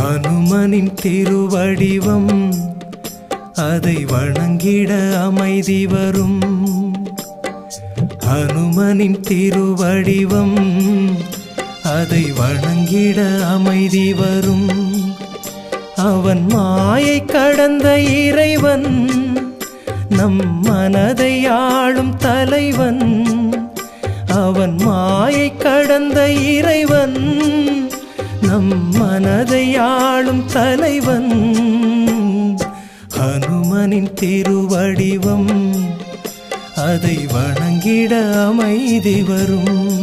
ஹனுமனின் திருவடிவம் அதை வணங்கிட அமைதி வரும். ஹனுமனின் திருவடிவம் அதை வணங்கிட அமைதி வரும். அவன் மாயை கடந்த இறைவன் நம் மனதை ஆளும் தலைவன். அவன் மாயை கடந்த இறைவன் நம் மனதை ஆளும் தலைவன். ஹனுமனின் திருவடிவம். அதை வணங்கிட அமைதி வரும்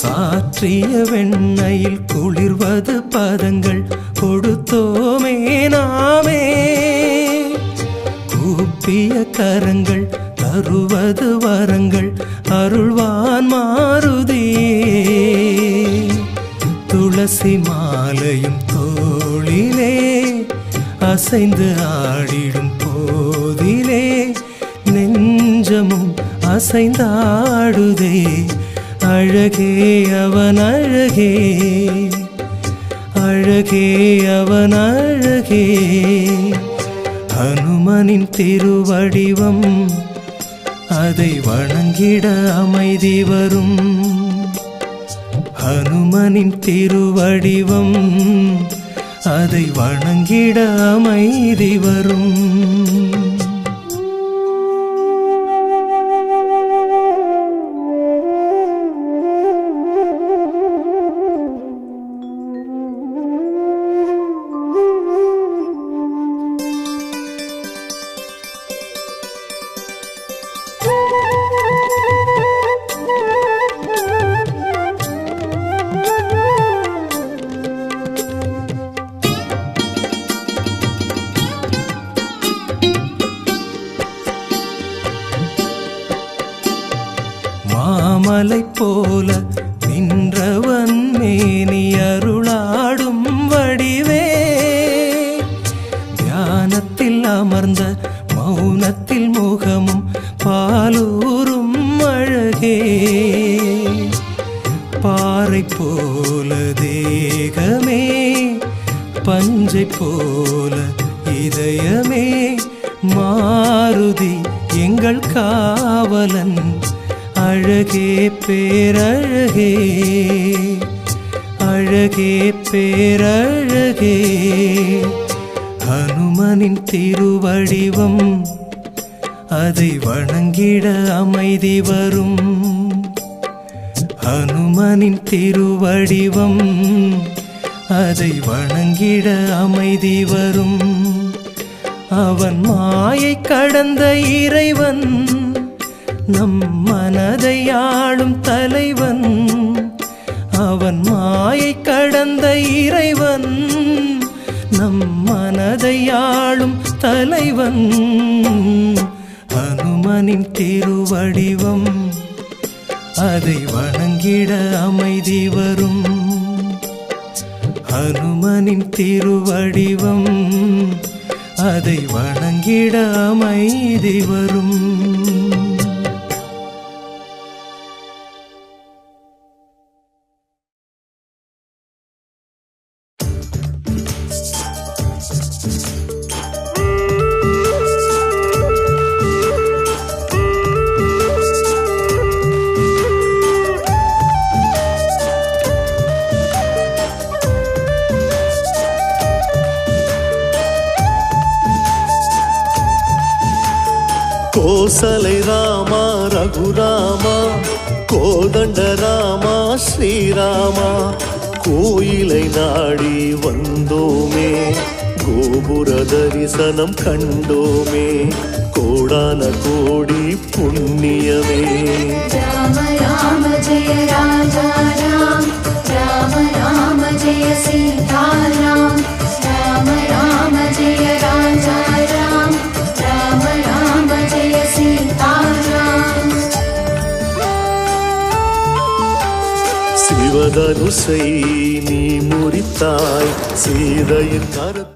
சாற்றிய வெண்ணையில் குளிர்வது பதங்கள் கொடுத்தோமே நாமே. கூப்பிய கரங்கள் தருவது வரங்கள் அருள்வான் மாருதியே துளசி மாலையும் தோளிலே அசைந்து ஆடிடும் போதிலே நெஞ்சமும் அசைந்தாடுதே. அழகே அவன் அழகே. அழகே அவன் அழகே. ஹனுமனின் திருவடிவம் அதை வணங்கிட அமைதி வரும். ஹனுமனின் திருவடிவம் அதை வணங்கிட அமைதி வரும். மாமலை போல நின்றவன் மேனி அருளாடும் வடிவே. தியானத்தில் அமர்ந்த மௌனத்தில் முகமும் பாலூரும் அழகே. பாறை போல தேகமே பஞ்சை போல இதயமே. மாருதி எங்கள் காவலன் அழகே பேரழகே அழகே பேரழகே. ஹனுமனின் திருவடிவம் அதை வணங்கிட அமைதி வரும். ஹனுமனின் திருவடிவம் அதை வணங்கிட அமைதி வரும். அவன் மாயை கடந்த இறைவன் நம் மனதை ஆளும் தலைவன். அவன் மாயை கடந்த இறைவன். நம் மனதை ஆளும் தலைவன். அனுமனின் திருவடிவம். அதை வணங்கிட அமைதி வரும். அனுமனின் திருவடிவம். அதை வணங்கிட அமைதி வரும். கோசலை ராமா ரகுராமா கோதண்ட ராமா ஸ்ரீராமா கோயிலை நாடி வந்தோமே கோபுர தரிசனம் கண்டோமே கோடான கோடி புண்ணியமே. ராம ராம ஜெய ராஜா. தனுசை நீ முறித்தாய் சீதையின் கரு